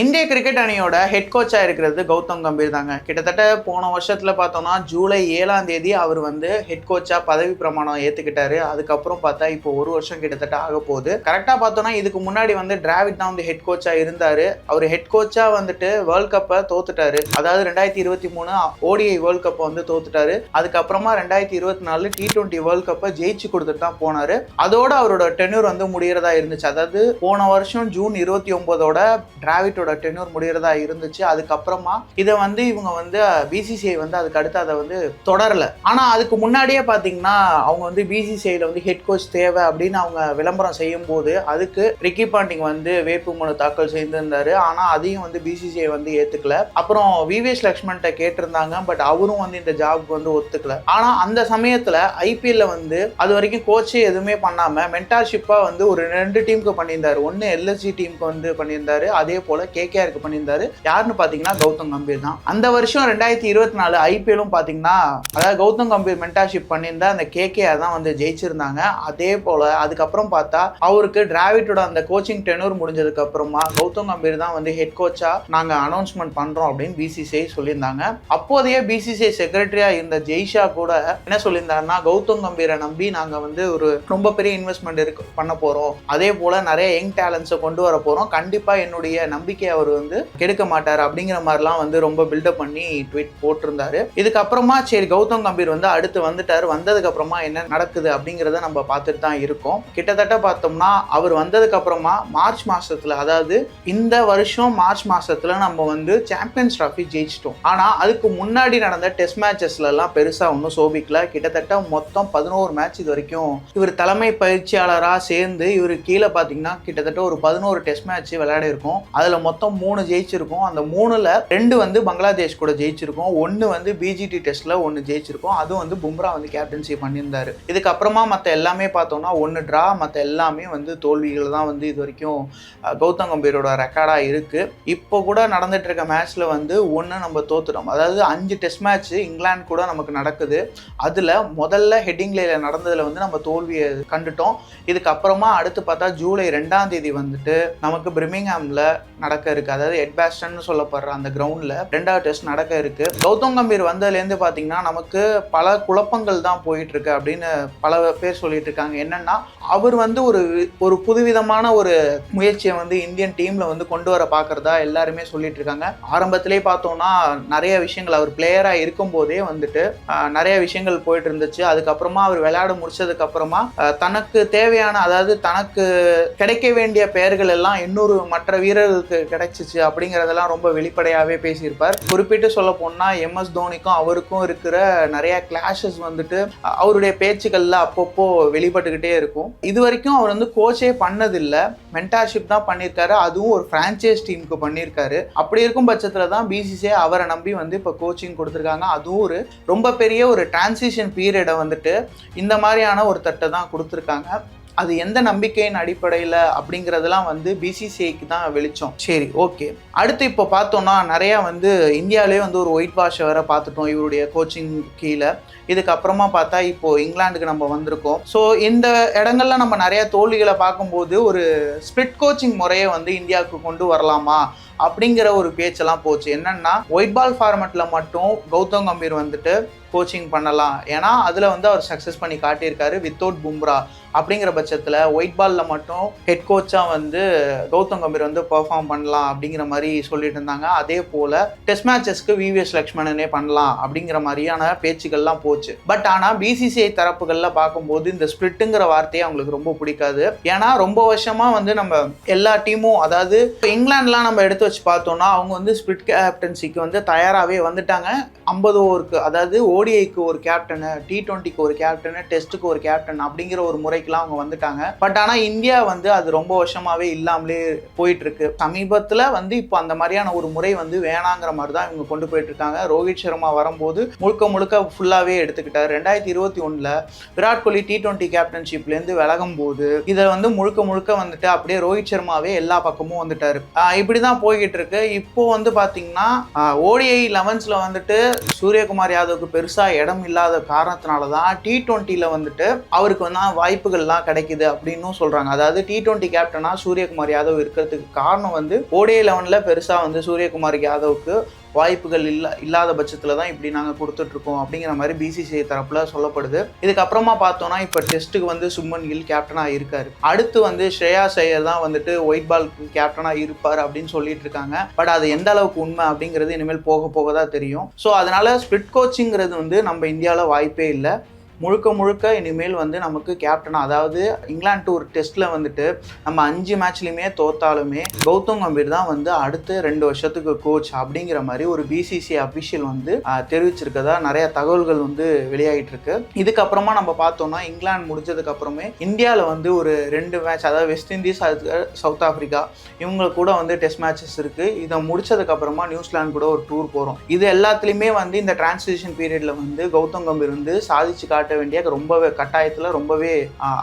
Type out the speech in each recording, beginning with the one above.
இந்திய கிரிக்கெட் அணியோட ஹெட் கோச்சாக இருக்கிறது கௌதம் கம்பீர் தாங்க. கிட்டத்தட்ட போன வருஷத்தில் பார்த்தோம்னா ஜூலை ஏழாம் தேதி அவர் வந்து ஹெட் கோச்சாக பதவி பிரமாணம் ஏற்றுக்கிட்டாரு அதுக்கப்புறம் பார்த்தா இப்போ ஒரு வருஷம் கிட்டத்தட்ட ஆக போகுது. கரெக்டாக பார்த்தோம்னா இதுக்கு முன்னாடி வந்து டிராவிட் தான் வந்து ஹெட் கோச்சாக இருந்தார். அவர் ஹெட் கோச்சாக வந்துட்டு வேர்ல்ட் கப்பை தோத்துட்டாரு. அதாவது ரெண்டாயிரத்தி இருபத்தி மூணு ஓடிஐ வேர்ல்ட் கப்பை வந்து தோத்துட்டாரு. அதுக்கப்புறமா ரெண்டாயிரத்தி இருபத்தி நாலு டி டுவெண்ட்டி வேர்ல்ட் கப்பை ஜெயிச்சு கொடுத்துட்டு தான் போனார். அதோட அவரோட டென்யூர் வந்து முடிகிறதா இருந்துச்சு. அதாவது போன வருஷம் ஜூன் இருபத்தி ஒன்பதோட டிராவிட்டோட டென்யூர் முடிகிறதா இருந்துச்சு. அதுக்கப்புறமா இதை வந்து இவங்க வந்து பிசிசிஐ வந்து அதுக்கு அடுத்து அதை வந்து தொடரல. ஆனால் அதுக்கு முன்னாடியே பார்த்தீங்கன்னா அவங்க வந்து பிசிசிஐயில் வந்து ஹெட் கோச் தேவை அப்படின்னு அவங்க விளம்பரம் செய்யும் போது அதுக்கு ரிக்கி பாண்டிங் வந்து வேட்புமனு தாக்கல் செய்திருந்தாரு. ஆனால் அதையும் வந்து பிசிசிஐ வந்து ஏற்றுக்கல அப்புறம் விவிஎஸ் லக்ஷ்மண்கிட்ட கேட்டிருந்தாங்க பட் அவரும் வந்து இந்த ஜாப்க்கு வந்து ஒத்துக்கல. ஆனால் அந்த சமயத்தில் ஐபிஎல்ல வந்து அது வரைக்கும் கோச்சே எதுவுமே பண்ணாமல் மென்டார்ஷிப்பாக வந்து ஒரு ரெண்டு டீமுக்கு பண்ணியிருந்தார். ஒன்று எல்எஸ்சி டீமுக்கு வந்து பண்ணியிருந்தாரு. அதே போல் கேகேஆருக்கு பண்ணியிருந்தாரு. யாருன்னு பார்த்தீங்கன்னா கௌதம் கம்பீர் தான். அந்த வருஷம் ரெண்டாயிரத்தி இருபத்தி நாலு ஐபிஎல்லும் பார்த்தீங்கன்னா அதாவது கௌதம் கம்பீர் மென்டர்ஷிப் பண்ணியிருந்தா அந்த கேகேஆர் தான் வந்து ஜெயிச்சிருந்தாங்க. அதே போல அதுக்கப்புறம் பார்த்தா அவருக்கு டிராவிட்டோட அந்த கோச்சிங் டெனூர் முடிஞ்சதுக்கு அப்புறமா கௌதம் கம்பீர் தான் வந்து ஹெட் கோச்சா நாங்க அனௌன்ஸ்மெண்ட் பண்றோம் அப்படின்னு பிசிசிஐ சொல்லியிருந்தாங்க. அப்போதைய பிசிசிஐ செக்ரட்டரியா இருந்த ஜெய்ஷா கூட என்ன சொல்லியிருந்தாருன்னா கௌதம் கம்பீரை நம்பி நாங்க வந்து ஒரு ரொம்ப பெரிய இன்வெஸ்ட்மெண்ட் இருக்கு பண்ண போறோம். அதே போல நிறைய யங் டேலண்ட்ஸை கொண்டு வர போறோம். கண்டிப்பா என்னுடைய நம்பிக்கை அவர் வந்து கெடுக்க மாட்டார் அப்படிங்கிற மாதிரிலாம் வந்து ரொம்ப பில்டப் பண்ணி ட்வீட் போட்டிருந்தாரு. இதுக்கப்புறமா சரி கௌதம் கம்பீர் வந்து அடுத்து வந்துட்டார். வந்ததுக்கு அப்புறமா என்ன நடக்குது அப்படிங்கிறத நம்ம பார்த்துட்டு தான் இருக்கோம். கிட்டத்தட்ட பார்த்தோம்னா அவர் வந்ததுக்கு அப்புறமா மார்ச் மாசத்துல அதாவது இந்த வருஷம் மார்ச் மாசத்துல நம்ம வந்து சாம்பியன்ஸ் ட்ராஃபி ஜெயிச்சிட்டோம். ஆனா அதுக்கு முன்னாடி நடந்த டெஸ்ட் மேட்சஸ்ல எல்லாம் பெருசா ஒன்றும் சோபிக்கல. கிட்டத்தட்ட மொத்தம் பதினோரு மேட்ச் இது வரைக்கும் இவர் தலைமை பயிற்சியாளராக சேர்ந்து இவர் கீழே பார்த்தீங்கன்னா கிட்டத்தட்ட ஒரு பதினோரு டெஸ்ட் மேட்ச் விளையாட இருக்கும் அதில் மொத்தம் மூணு ஜெயிச்சிருக்கோம். அந்த மூணுல ரெண்டு வந்து பங்களாதேஷ் கூட ஜெயிச்சிருக்கோம். ஒன்று வந்து பிஜிடி டெஸ்ட்ல ஒன்று ஜெயிச்சிருக்கோம். அதுவும் வந்து பும்ரா வந்து கேப்டன்சி பண்ணியிருந்தாரு. இதுக்கப்புறமா மற்ற எல்லாமே பார்த்தோம்னா ஒன்று ட்ரா மற்ற எல்லாமே வந்து தோல்விகள் தான் வந்து இது வரைக்கும் கௌதம் கம்பீரோட ரெக்கார்டாக இருக்கு. இப்போ கூட நடந்துட்டு இருக்க மேட்ச்ல வந்து ஒன்று நம்ம தோத்துட்டோம். அதாவது அஞ்சு டெஸ்ட் மேட்ச் இங்கிலாந்து கூட நமக்கு நடக்குது. அதில் முதல்ல ஹெட்டிங்லேயில் நடந்ததில் வந்து நம்ம தோல்வியை கண்டுட்டோம். இதுக்கப்புறமா அடுத்து பார்த்தா ஜூலை ரெண்டாம் தேதி வந்துட்டு நமக்கு பிரிமிங்ஹாமில் நடக்க இருக்கு. அதாவது எட்பாஸ்டன் சொல்லப்படுற அந்த கிரவுண்டில் ரெண்டாவது டெஸ்ட் நடக்க இருக்கு. கௌதம் கம்பீர் வந்ததுலேருந்து பார்த்தீங்கன்னா நமக்கு பல குழப்பங்கள் தான் போயிட்டு இருக்கு அப்படின்னு பல பேர் சொல்லிட்டு இருக்காங்க. என்னன்னா அவர் வந்து ஒரு ஒரு புதுவிதமான ஒரு முயற்சியை வந்து இந்தியன் டீம்ல வந்து கொண்டு வர பார்க்கறதா எல்லாருமே சொல்லிட்டு இருக்காங்க. ஆரம்பத்திலே பார்த்தோம்னா நிறைய விஷயங்கள் அவர் பிளேயராக இருக்கும் போதே வந்துட்டு நிறைய விஷயங்கள் போயிட்டு இருந்துச்சு. அதுக்கப்புறமா அவர் விளையாட முடிச்சதுக்கு அப்புறமா தனக்கு தேவையான அதாவது தனக்கு கிடைக்க வேண்டிய பெயர்கள் எல்லாம் இன்னொரு மற்ற வீரர்களுக்கு கிடைச்சிச்சு அப்படிங்கறதெல்லாம் ரொம்ப வெளிப்படையாவே பேசியிருப்பார். குறிப்பிட்டு சொல்ல போனா எம் எஸ் தோனிக்கும் அவருக்கும் இருக்கிற நிறைய கிளாஷஸ் வந்துட்டு அவருடைய பேச்சுக்கள்ல அப்பப்போ வெளிப்பட்டுக்கிட்டே இருக்கும். இது வரைக்கும் அவர் வந்து கோச்சே பண்ணதில்லை. மென்டார்ஷிப் தான் பண்ணியிருக்காரு. அதுவும் ஒரு ஃப்ரான்ச்சைஸ் டீமுக்கு பண்ணியிருக்காரு. அப்படி இருக்கும் பட்சத்தில் தான் பிசிசிஐ அவரை நம்பி வந்து இப்போ கோச்சிங் கொடுத்துருக்காங்க. அதுவும் ஒரு ரொம்ப பெரிய ஒரு டிரான்சிஷன் பீரியடை வந்துட்டு இந்த மாதிரியான ஒரு தட்டை தான் கொடுத்துருக்காங்க. அது எந்த நம்பிக்கையின் அடிப்படையில் அப்படிங்கிறதெல்லாம் வந்து பிசிசிஐக்கு தான் வெளிச்சம். சரி ஓகே அடுத்து இப்போ பார்த்தோம்னா நிறையா வந்து இந்தியாவிலே வந்து ஒரு ஒயிட் வாஷை வேற பார்த்துட்டோம் இவருடைய கோச்சிங் கீழே. இதுக்கப்புறமா பார்த்தா இப்போ இங்கிலாந்துக்கு நம்ம வந்திருக்கோம். ஸோ இந்த இடங்கள்ல நம்ம நிறைய தோல்விகளை பார்க்கும்போது ஒரு ஸ்பிளிட் கோச்சிங் முறையை வந்து இந்தியாவுக்கு கொண்டு வரலாமா அப்படிங்கிற ஒரு பேச்செல்லாம் போச்சு. என்னன்னா ஒயிட் பால் ஃபார்மெட்டில் மட்டும் கௌதம் கம்பீர் வந்துட்டு கோச்சிங் பண்ணலாம். ஏன்னா அதில் வந்து அவர் சக்ஸஸ் பண்ணி காட்டியிருக்காரு வித்தவுட் பும்ரா அப்படிங்கிற பட்சத்தில் ஒயிட் பாலில் மட்டும் ஹெட் கோச்சாக வந்து கௌதம் கம்பீர் வந்து பெர்ஃபார்ம் பண்ணலாம் அப்படிங்கிற மாதிரி சொல்லிட்டு இருந்தாங்க. அதே போல் டெஸ்ட் மேட்சஸ்க்கு விவிஎஸ் லக்ஷ்மணனே பண்ணலாம் அப்படிங்கிற மாதிரியான பேச்சுக்கள்லாம் போச்சு. பட் ஆனால் பிசிசிஐ தரப்புகளில் பார்க்கும்போது இந்த ஸ்பிளிட்டுங்கிற வார்த்தையை அவங்களுக்கு ரொம்ப பிடிக்காது. ஏன்னா ரொம்ப வருஷமாக வந்து நம்ம எல்லா டீமும் அதாவது இப்போ இங்கிலாந்துலாம் நம்ம எடுத்து வச்சு பார்த்தோம்னா அவங்க வந்து ஸ்பிளிட் கேப்டன்சிக்கு வந்து தயாராகவே வந்துட்டாங்க. ஐம்பது ஓவருக்கு அதாவது ஓடிஐக்கு ஒரு கேப்டனு டி டுவெண்ட்டிக்கு ஒரு கேப்டனு டெஸ்ட்டுக்கு ஒரு கேப்டன் அப்படிங்கிற ஒரு முறைக்கெல்லாம் அவங்க வந்துட்டாங்க. பட் ஆனால் இந்தியா வந்து அது ரொம்ப வருஷமாகவே இல்லாமலே போயிட்டு இருக்கு சமீபத்தில் வந்து இப்போ அந்த மாதிரியான ஒரு முறை வந்து வேணாங்கிற மாதிரி தான் இவங்க கொண்டு போயிட்டு இருக்காங்க ரோஹித் சர்மா வரும்போது முழுக்க முழுக்க ஃபுல்லாகவே எடுத்துக்கிட்டார். ரெண்டாயிரத்தி இருபத்தி ஒன்றில் விராட் கோலி டி டுவெண்ட்டி கேப்டன்ஷிப்லேருந்து விலகும் போது இதை வந்து முழுக்க முழுக்க வந்துட்டு அப்படியே ரோஹித் சர்மாவே எல்லா பக்கமும் வந்துட்டார். இப்படி தான் போய்கிட்டு இருக்கு இப்போ வந்து பார்த்தீங்கன்னா ஓடிஐ லெவன்ஸில் வந்துட்டு சூரியகுமார் யாதவுக்கு பெரு பெருசாக இடம் இல்லாத காரணத்தினால தான் டி ட்வெண்ட்டியில் வந்துட்டு அவருக்கு வந்து வாய்ப்புகள்லாம் கிடைக்குது அப்படின்னும் சொல்கிறாங்க அதாவது டி டுவெண்ட்டி கேப்டனாக சூரியகுமார் யாதவ் இருக்கிறதுக்கு காரணம் வந்து ஓடே லெவனில் பெருசாக வந்து சூரியகுமார் யாதவுக்கு வாய்ப்புகள் இல்ல இல்லாத பட்சத்தில் தான் இப்படி நாங்கள் கொடுத்துட்ருக்கோம் அப்படிங்கிற மாதிரி பிசிசிஐ தரப்புல சொல்லப்படுது. இதுக்கப்புறமா பார்த்தோம்னா இப்போ டெஸ்ட்டுக்கு வந்து சும்மன் கில் கேப்டனாக இருக்காரு. அடுத்து வந்து ஸ்ரேயா சையர் தான் வந்துட்டு ஒயிட் பால் கேப்டனாக இருப்பார் அப்படின்னு சொல்லிட்டு இருக்காங்க பட் அது எந்த அளவுக்கு உண்மை அப்படிங்கிறது இனிமேல் போக போக தான் தெரியும். ஸோ அதனால ஸ்பிட் கோச்சிங்கிறது வந்து நம்ம இந்தியாவில் வாய்ப்பே இல்லை. முழுக்க முழுக்க இனிமேல் வந்து நமக்கு கேப்டன் அதாவது இங்கிலாந்து ஒரு டெஸ்ட்டில் வந்துட்டு நம்ம அஞ்சு மேட்ச்லையுமே தோத்தாலுமே கௌதம் கம்பீர் தான் வந்து அடுத்த ரெண்டு வருஷத்துக்கு கோச் அப்படிங்கிற மாதிரி ஒரு பிசிசி அஃபிஷியல் வந்து தெரிவிச்சிருக்கதா நிறைய தகவல்கள் வந்து வெளியாகிட்டு இருக்கு இதுக்கப்புறமா நம்ம பார்த்தோம்னா இங்கிலாந்து முடிஞ்சதுக்கு அப்புறமே இந்தியாவில் வந்து ஒரு ரெண்டு மேட்ச் அதாவது வெஸ்ட் இண்டீஸ் சவுத் ஆஃப்ரிக்கா இவங்க கூட வந்து டெஸ்ட் மேட்சஸ் இருக்கு. இதை முடிச்சதுக்கு அப்புறமா நியூசிலாந்து கூட ஒரு டூர் போகிறோம் இது எல்லாத்துலேயுமே வந்து இந்த டிரான்ஸ்லேஷன் பீரியட்ல வந்து கௌதம் கம்பீர் வந்து சாதிச்சு காட்டு வேண்டிய ரொம்பவே கட்டாயத்தில் ரொம்பவே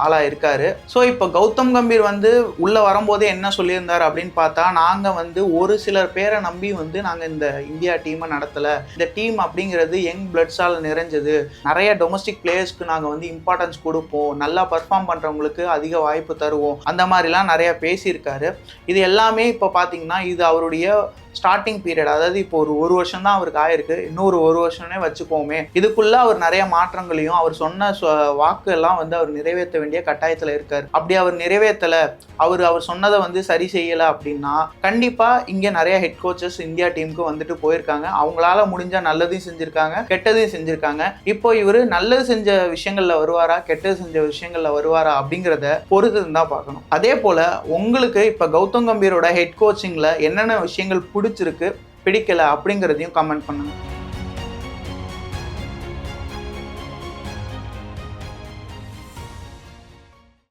ஆளாக இருக்காரு ஸோ இப்போ கௌதம் கம்பீர் வந்து உள்ளே வரும்போதே என்ன சொல்லியிருந்தார் அப்படின்னு பார்த்தா நாங்கள் வந்து ஒரு சிலர் பேரை நம்பி வந்து நாங்கள் இந்த இந்தியா டீமை நடத்தலை. இந்த டீம் அப்படிங்கிறது யங் பிளட்ஸால் நிறைஞ்சது. நிறைய டொமஸ்டிக் பிளேயர்ஸ்க்கு நாங்கள் வந்து இம்பார்ட்டன்ஸ் கொடுப்போம். நல்லா பர்ஃபார்ம் பண்ணுறவங்களுக்கு அதிக வாய்ப்பு தருவோம். அந்த மாதிரிலாம் நிறையா பேசியிருக்காரு. இது எல்லாமே இப்போ பார்த்தீங்கன்னா இது அவருடைய ஸ்டார்டிங் பீரியட் அதாவது இப்போ ஒரு ஒரு வருஷம் தான் அவருக்கு ஆயிருக்கு இன்னொரு ஒரு வருஷம்னே வச்சுப்போமே இதுக்குள்ள அவர் நிறைய மாற்றங்களையும் அவர் சொன்ன சொ- வாக்கு எல்லாம் வந்து அவர் நிறைவேற்ற வேண்டிய கட்டாயத்தில் இருக்கார். அப்படி அவர் நிறைவேற்றலை அவர் அவர் சொன்னதை வந்து சரி செய்யலை அப்படின்னா கண்டிப்பா இங்கே நிறைய ஹெட் கோச்சஸ் இந்தியா டீமுக்கு வந்துட்டு போயிருக்காங்க. அவங்களால முடிஞ்ச நல்லதையும் செஞ்சிருக்காங்க கெட்டதையும் செஞ்சிருக்காங்க. இப்போ இவர் நல்லது செஞ்ச விஷயங்கள்ல வருவாரா கெட்டது செஞ்ச விஷயங்கள்ல வருவாரா அப்படிங்கிறத பொறுத்து தான் பார்க்கணும். அதே போல உங்களுக்கு இப்போ கௌதம் கம்பீரோட ஹெட் கோச்சிங்ல என்னென்ன விஷயங்கள் பிடிச்சிருக்கு பிடிக்கல அப்படிங்கிறதையும் கமெண்ட் பண்ணுங்கள்